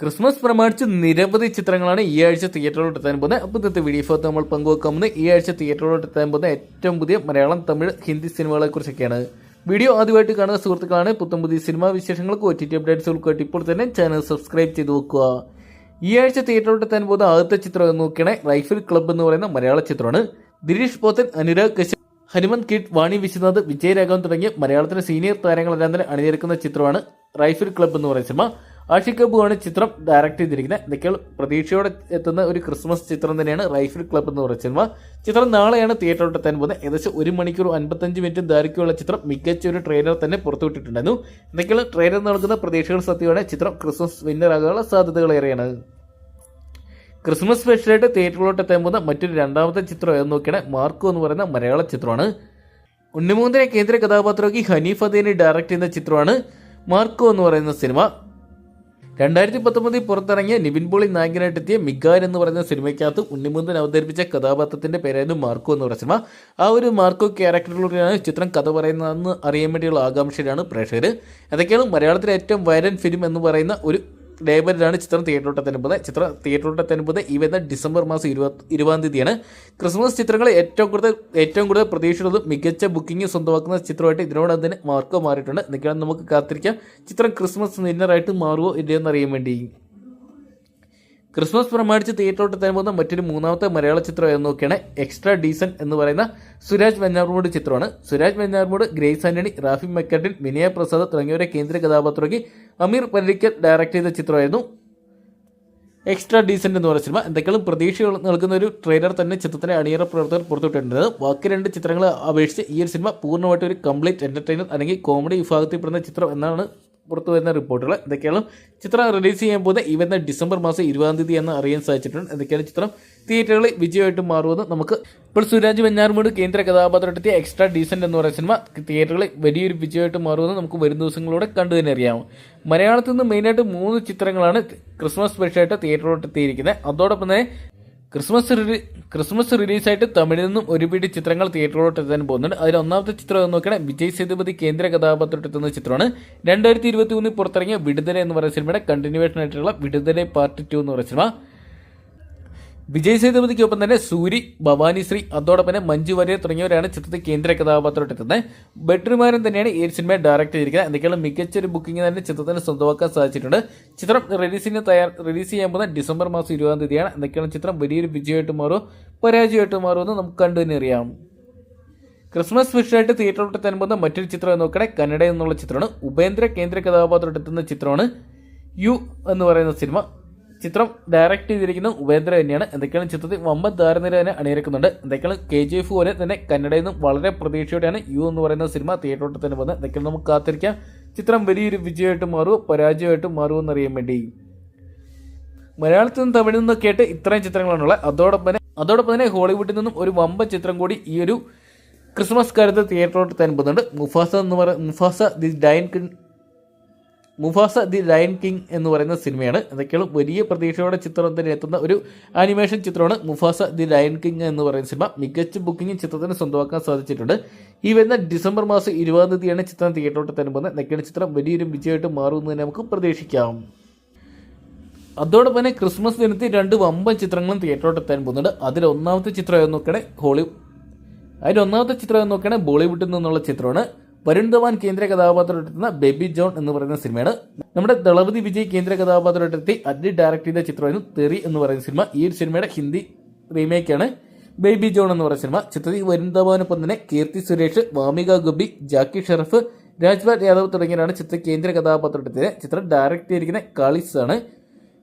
Christmas പ്രമാണിച്ച് നിരവധി ചിത്രങ്ങളാണ് ഈ ആഴ്ച തിയേറ്ററിലോട്ട് എത്താൻ പോകുന്നത്. അപ്പോൾ ഇന്നത്തെ വീഡിയോ നമ്മൾ പങ്കുവെക്കാൻ പോകുന്നത് ഈ ആഴ്ച തിയേറ്ററിലോട്ട് എത്താൻ പോകുന്ന ഏറ്റവും പുതിയ മലയാളം തമിഴ് ഹിന്ദി സിനിമകളെ കുറിച്ചൊക്കെയാണ്. വീഡിയോ ആദ്യമായിട്ട് കാണുന്ന സുഹൃത്തുക്കളാണ്. പുത്തം പുതിയ സിനിമാ വിശേഷങ്ങൾക്ക് ഒ ടി ടി അപ്ഡേറ്റ്സുകൾക്കായിട്ട് ഇപ്പോൾ തന്നെ ചാനൽ സബ്സ്ക്രൈബ് ചെയ്ത് വെക്കുക. ഈ ആഴ്ച തിയേറ്ററിലോട്ട് എത്താൻ പോകുന്ന ആദ്യത്തെ ചിത്രം എന്ന് നോക്കുകയാണെ റൈഫിൾ ക്ലബ്ബ് എന്ന് പറയുന്ന മലയാള ചിത്രമാണ്. ദിലീഷ് പോത്തൻ അനുരാഗ് കശ്യപ് ഹനുമന്ത് കിഡ് വാണി വിശ്വനാഥ് വിജയരാഘവൻ തുടങ്ങിയ മലയാളത്തിലെ സീനിയർ താരങ്ങളെല്ലാം തന്നെ അണിനിരക്കുന്ന ചിത്രമാണ് റൈഫിൾ ക്ലബ്ബ് എന്ന് പറയുന്ന സിനിമ. ആഷിഖ് കപൂറാണ് ചിത്രം ഡയറക്റ്റ് ചെയ്തിരിക്കുന്നത് എന്തൊക്കെയാണ് പ്രതീക്ഷയോടെ എത്തുന്ന ഒരു ക്രിസ്മസ് ചിത്രം തന്നെയാണ് റൈഫിൾ ക്ലബ് എന്ന് പറയുന്ന സിനിമ ചിത്രം നാളെയാണ് തിയേറ്ററിലോട്ട് എത്താൻ പോകുന്നത് ഏകദേശം ഒരു മണിക്കൂർ അൻപത്തഞ്ച് മിനിറ്റ് ദൈർഘ്യമുള്ള ചിത്രം. മികച്ച ഒരു ട്രെയിലർ തന്നെ പുറത്തുവിട്ടിട്ടുണ്ടായിരുന്നു. എന്തൊക്കെയാണ് ട്രെയിലർ നൽകുന്ന പ്രതീക്ഷകൾ സത്യമാണ്. ചിത്രം ക്രിസ്മസ് സാധ്യതകൾ ഏറെയാണ്. ക്രിസ്മസ് സ്പെഷ്യലായിട്ട് തിയേറ്ററിലോട്ട് എത്താൻ പോകുന്ന മറ്റൊരു രണ്ടാമത്തെ ചിത്രം ഏതെന്ന് നോക്കിയാണ്? മാർക്കോ എന്ന് പറയുന്ന മലയാള ചിത്രമാണ്. ഉണ്ണിമൂന്നിനെ കേന്ദ്ര കഥാപാത്രമാക്കി ഹനീഫ് അദീനെ ഡയറക്റ്റ് ചെയ്യുന്ന ചിത്രമാണ് മാർക്കോ എന്ന് പറയുന്ന സിനിമ രണ്ടായിരത്തി പത്തൊമ്പതിൽ പുറത്തിറങ്ങിയ നിവിൻ പോളി നായകനായിട്ടെത്തിയ മിഗാർ എന്ന് പറയുന്ന സിനിമയ്ക്കകത്ത് ഉണ്ണിമുന്തൻ അവതരിപ്പിച്ച കഥാപാത്രത്തിന്റെ പേരായിരുന്നു മാർക്കോ എന്ന് പറഞ്ഞ സിനിമ. ആ ഒരു മാർക്കോ ക്യാരക്ടറിലൂടെയാണ് ചിത്രം കഥ പറയുന്നതെന്ന് അറിയാൻ വേണ്ടിയുള്ള ആകാംക്ഷയിലാണ് പ്രേക്ഷകർ അതൊക്കെയാണ് മലയാളത്തിലെ ഏറ്റവും വയലൻ ഫിലിം എന്ന് പറയുന്ന ഒരു ലേബലിലാണ് ചിത്രം തിയേറ്ററിലോട്ട് എത്തുന്നത് ചിത്രം തിയേറ്ററിലോട്ട് എത്തുന്നത് ഈ വരുന്ന ഡിസംബർ മാസം ഇരുപത് ഇരുപതാം തീയതിയാണ്. ക്രിസ്മസ് ചിത്രങ്ങൾ ഏറ്റവും കൂടുതൽ ഏറ്റവും കൂടുതൽ പ്രതീക്ഷിച്ചത് മികച്ച ബുക്കിംഗ് സ്വന്തമാക്കുന്ന ചിത്രമായിട്ട് ഇതിനോടൊപ്പം തന്നെ മാർക്കോ മാറിയിട്ടുണ്ട്. എന്തൊക്കെയാണ് നമുക്ക് കാത്തിരിക്കാം. ചിത്രം ക്രിസ്മസ് ഡിന്നറായിട്ട് മാറുമോ ഇല്ലയോ എന്നറിയാൻ വേണ്ടി ക്രിസ്മസ് പ്രമാണിച്ച് തിയേറ്ററോട്ട് എത്താൻ പോകുന്ന മറ്റൊരു മൂന്നാമത്തെ മലയാള ചിത്രം നോക്കിയാണ് എക്സ്ട്രാ ഡീസൻ എന്ന് പറയുന്ന സുരാജ് വെഞ്ഞാർമൂട് ചിത്രമാണ്. സുരാജ് വെഞ്ഞാർമൂട് ഗ്രേസ് ആന്റണി റാഫി മെക്കട്ടിൻ വിനയ പ്രസാദ് തുടങ്ങിയവരെ കേന്ദ്ര കഥാപാത്രമാക്കി അമീർ പല്ലിക്കൽ ഡയറക്ട് ചെയ്ത ചിത്രമായിരുന്നു. എക്സ്ട്രാ ഡീസന്റ് എന്ന് പറയുന്ന സിനിമ എന്തെങ്കിലും പ്രതീക്ഷകൾ നൽകുന്ന ഒരു ട്രെയിലർ തന്നെ ചിത്രത്തിന്റെ അണിയറ പ്രവർത്തകർ പുറത്തുവിട്ടിട്ടുണ്ട്. ബാക്കി രണ്ട് ചിത്രങ്ങളെ അപേക്ഷിച്ച് ഈ ഒരു സിനിമ പൂർണമായിട്ട് ഒരു കംപ്ലീറ്റ് എന്റർടൈനർ അല്ലെങ്കിൽ കോമഡി വിഭാഗത്തിൽപ്പെടുന്ന ചിത്രം എന്നാണ് പുറത്തു വരുന്ന റിപ്പോർട്ടുകൾ. എന്തൊക്കെയാണ് ചിത്രം റിലീസ് ചെയ്യാൻ പോകുന്നത്. ഈ വരുന്ന ഡിസംബർ മാസം ഇരുപതാം തീയതി എന്ന് അറിയാൻ സാധിച്ചിട്ടുണ്ട്. എന്തൊക്കെയാണ് ചിത്രം. തിയേറ്ററുകളിൽ വിജയമായിട്ട് മാറുമെന്ന് നമുക്ക്. ഇപ്പോൾ സുരാജ് വെഞ്ഞാറുമൂട് കേന്ദ്ര കഥാപാത്രത്തെത്തിയ എക്സ്ട്രാ ഡീസന്റ് എന്ന് പറയുന്ന സിനിമ തിയേറ്ററുകളിൽ വലിയൊരു വിജയമായിട്ട് മാറുമെന്ന് നമുക്ക് വരും ദിവസങ്ങളിലൂടെ കണ്ടു തന്നെ അറിയാം. മലയാളത്തിൽ നിന്ന് മെയിനായിട്ട് മൂന്ന് ചിത്രങ്ങളാണ് ക്രിസ്മസ് സ്പെഷ്യലായിട്ട് തിയേറ്ററിലോട്ട് എത്തിയിരിക്കുന്നത്. അതോടൊപ്പം തന്നെ ക്രിസ്മസ് ക്രിസ്മസ് റിലീസായിട്ട് തമിഴിൽ നിന്നും ഒരു പിടി ചിത്രങ്ങൾ തിയേറ്ററിലോട്ട് എത്താൻ പോകുന്നുണ്ട്. അതിൽ ഒന്നാമത്തെ ചിത്രം എന്ന് നോക്കിയാൽ വിജയ് സേതുപതി കേന്ദ്ര കഥാപാത്രത്തിൽ എത്തുന്ന ചിത്രമാണ്. രണ്ടായിരത്തി ഇരുപത്തി മൂന്നിൽ പുറത്തിറങ്ങിയ വിടുതല എന്ന് പറയുന്ന സിനിമയുടെ കണ്ടിന്യൂവേഷൻ ആയിട്ടുള്ള വിടുതല പാർട്ട് ടു എന്ന് പറയുന്ന സിനിമ. വിജയ് സേതുപതിക്കൊപ്പം തന്നെ സൂരി ഭവാനി ശ്രീ അതോടൊപ്പം തന്നെ മഞ്ജു വാര്യർ തുടങ്ങിയവരാണ് ചിത്രത്തിൽ കേന്ദ്ര കഥാപാത്രമായിട്ട് എത്തുന്നത് ബെഡ്റുമാരൻ തന്നെയാണ് ഈ സിനിമയെ സിനിമ ഡയറക്ട് ചെയ്തിരിക്കുന്നത്. എന്തൊക്കെയാണ് മികച്ചൊരു ബുക്കിംഗ് തന്നെ ചിത്രത്തിന് സ്വന്തമാക്കാൻ സാധിച്ചിട്ടുണ്ട്. ചിത്രം റിലീസിന് തയ്യാർ റിലീസ് ചെയ്യാൻ പോകുന്ന ഡിസംബർ മാസം ഇരുപതാം തീയതിയാണ്. എന്തൊക്കെയാണ് ചിത്രം? വലിയൊരു വിജയമായിട്ട് മാറുമോ പരാജയമായിട്ട് മാറുമെന്ന് നമുക്ക് കണ്ടു തന്നെ അറിയാം. ക്രിസ്മസ് സ്പെഷ്യലായിട്ട് തിയേറ്ററിലോട്ട് പോകുന്ന മറ്റൊരു ചിത്രം നോക്കണേ കന്നഡ എന്നുള്ള ചിത്രമാണ്. ഉപേന്ദ്ര കേന്ദ്ര കഥാപാത്രമായിട്ട് എത്തുന്ന ചിത്രമാണ് യു എന്ന് പറയുന്ന സിനിമ ചിത്രം ഡയറക്റ്റ് ചെയ്തിരിക്കുന്നത് ഉപേന്ദ്ര തന്നെയാണ്. എന്തൊക്കെയാണ് ചിത്രത്തിൽ വമ്പൻ താരനിര തന്നെ അണിയിരക്കുന്നുണ്ട് എന്തൊക്കെയാണ് കെ ജി എഫ് പോലെ തന്നെ കന്നഡയിൽ നിന്നും വളരെ പ്രതീക്ഷയോടെയാണ് യു എന്ന് പറയുന്ന സിനിമ തിയേറ്ററിൽ തന്നെ വന്നത്. എന്തൊക്കെയാണ് നമുക്ക് കാത്തിരിക്കാം. ചിത്രം വലിയൊരു വിജയമായിട്ട് മാറുമോ പരാജയമായിട്ട് മാറുമോ എന്നറിയാൻ വേണ്ടി. മലയാളത്തിൽ നിന്നും തമിഴിൽ നിന്നൊക്കെ ആയിട്ട് ഇത്രയും ചിത്രങ്ങളാണുള്ളത് അതോടൊപ്പം തന്നെ അതോടൊപ്പം തന്നെ ഹോളിവുഡിൽ നിന്നും ഒരു വമ്പൻ ചിത്രം കൂടി ഈ ഒരു ക്രിസ്മസ് കാലത്ത് തിയേറ്ററിലോട്ട് തന്നെ പോകുന്നുണ്ട് മുഫാസ എന്ന് പറയുന്ന Mufasa the lion Mufasa the lion king എന്ന് പറയുന്ന സിനിമയാണ്. എന്തൊക്കെയാണ് വലിയ പ്രതീക്ഷയോടെ ചിത്രം തന്നെ എത്തുന്ന ഒരു ആനിമേഷൻ ചിത്രമാണ് മുഫാസ ദി ലയൺ കിങ് എന്ന് പറയുന്ന സിനിമ. മികച്ച ബുക്കിംഗ് ചിത്രത്തിന് സ്വന്തമാക്കാൻ സാധിച്ചിട്ടുണ്ട്. ഈ വരുന്ന ഡിസംബർ മാസം ഇരുപതാം തീയതിയാണ് ചിത്രം തിയേറ്ററിലോട്ട് തന്നെ പോകുന്നത്. എന്തൊക്കെയാണ് ചിത്രം വലിയൊരു വിജയമായിട്ട് മാറുമെന്ന് നമുക്ക് പ്രതീക്ഷിക്കാം. അതോടൊപ്പം തന്നെ ക്രിസ്മസ് ദിനത്തിൽ രണ്ട് വമ്പൻ ചിത്രങ്ങളും തിയേറ്ററിലോട്ട് എത്താൻ പോകുന്നുണ്ട്. അതിൽ ഒന്നാമത്തെ ചിത്രം നോക്കണേ ഹോളി അതിൽ ഒന്നാമത്തെ ചിത്രം നോക്കുകയാണെങ്കിൽ ബോളിവുഡിൽ നിന്നുള്ള ചിത്രമാണ്. വരുൺ ധവാൻ കേന്ദ്ര കഥാപാത്രമെത്തുന്ന ബേബി ജോൺ എന്ന് പറയുന്ന സിനിമയാണ്. നമ്മുടെ ദളപതി വിജയ് കേന്ദ്ര കഥാപാത്രമെത്തി അഡ്ലി ഡയറക്ട് ചെയ്ത ചിത്രമായിരുന്നു തെറി എന്ന് പറയുന്ന സിനിമ. ഈ ഒരു സിനിമയുടെ ഹിന്ദി റീമേക്കാണ് ബേബി ജോൺ എന്ന് പറയുന്ന സിനിമ. ചിത്രത്തിൽ വരുൺ ധവാനൊപ്പം തന്നെ കീർത്തി സുരേഷ് വാമിക ഗുബി ജാക്കി ഷെറഫ് രാജ്പാൽ യാദവ് തുടങ്ങിയവരാണ് ചിത്ര കേന്ദ്ര കഥാപാത്രത്തിന് ചിത്രം ഡയറക്ട് ചെയ്തിരിക്കുന്ന കാളിസ് ആണ്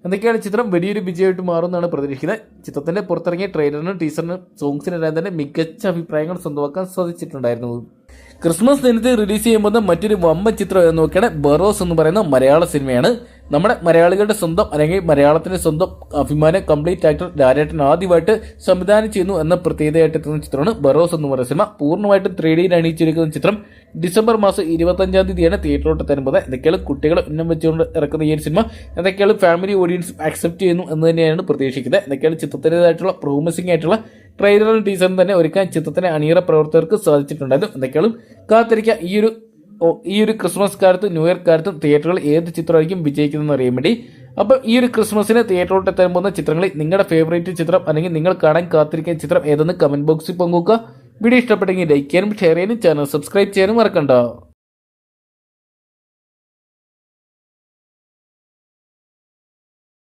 എന്തൊക്കെയാണ് ചിത്രം? വലിയൊരു വിജയമായിട്ട് മാറുമെന്നാണ് പ്രതീക്ഷിക്കുന്നത്. ചിത്രത്തിന്റെ പുറത്തിറങ്ങിയ ട്രെയിലറിനും ടീസറിനും സോങ്സിനെല്ലാം തന്നെ മികച്ച അഭിപ്രായങ്ങൾ സ്വന്തമാക്കാൻ സാധിച്ചിട്ടുണ്ടായിരുന്നു. ക്രിസ്മസ് ദിനത്തിൽ റിലീസ് ചെയ്യുമ്പോൾ മറ്റൊരു വമ്പൻ ചിത്രം എന്ന് നോക്കിയാണ് ബറോസ് എന്ന് പറയുന്ന മലയാള സിനിമയാണ്. നമ്മുടെ മലയാളികളുടെ സ്വന്തം അല്ലെങ്കിൽ മലയാളത്തിന്റെ സ്വന്തം അഭിമാന കംപ്ലീറ്റ് ആക്ടർ രാജേട്ടൻ ആദ്യമായിട്ട് സംവിധാനം ചെയ്യുന്നു എന്ന പ്രത്യേകതയായിട്ട് എത്തുന്ന ചിത്രമാണ് ബറോസ് എന്ന് പറയുന്ന സിനിമ. പൂർണമായിട്ടും ത്രീ ഡിയിൽ അണിയിച്ചിരിക്കുന്ന ചിത്രം ഡിസംബർ മാസം ഇരുപത്തഞ്ചാം തീയതിയാണ് തിയേറ്ററിലോട്ട് തരുമ്പോൾ എന്തൊക്കെയാണ് കുട്ടികൾ ഉന്നം വെച്ചുകൊണ്ട് ഇറക്കുന്ന ഈ ഒരു സിനിമ? എന്തൊക്കെയാണ് ഫാമിലി ഓഡിയൻസ് അക്സെപ്റ്റ് ചെയ്യുന്നു എന്ന് തന്നെയാണ് പ്രതീക്ഷിക്കുന്നത്. എന്തൊക്കെയാണ് ചിത്രത്തിന്റെതായിട്ടുള്ള പ്രോമിസിംഗ് ആയിട്ടുള്ള ട്രെയിലറും ടീസറും തന്നെ ഒരുക്കാൻ ചിത്രത്തിന്റെ അണിയറ പ്രവർത്തകർക്ക് സാധിച്ചിട്ടുണ്ടായിരുന്നു. എന്തൊക്കെയാണ് കാത്തിരിക്കുക ഈ ഒരു ഈ ഒരു ക്രിസ്മസ് കാലത്തും ന്യൂ ഇയർ കാലത്തും തിയേറ്ററുകൾ ഏത് ചിത്രമായിരിക്കും വിജയിക്കുന്നതെന്ന് അറിയാൻ വേണ്ടി. അപ്പം ഈ ഒരു ക്രിസ്മസിന് തിയേറ്ററിലോട്ട് എത്താൻ പോകുന്ന ചിത്രങ്ങളിൽ നിങ്ങളുടെ ഫേവറേറ്റ് ചിത്രം അല്ലെങ്കിൽ നിങ്ങൾ കാണാൻ കാത്തിരിക്കുന്ന ചിത്രം ഏതെന്ന് കമന്റ് ബോക്സിൽ പങ്കുവെക്കുക. വീഡിയോ ഇഷ്ടപ്പെട്ടെങ്കിൽ ലൈക്ക് ചെയ്യാനും ഷെയർ ചെയ്യാനും ചാനൽ സബ്സ്ക്രൈബ് ചെയ്യാനും മറക്കണ്ട.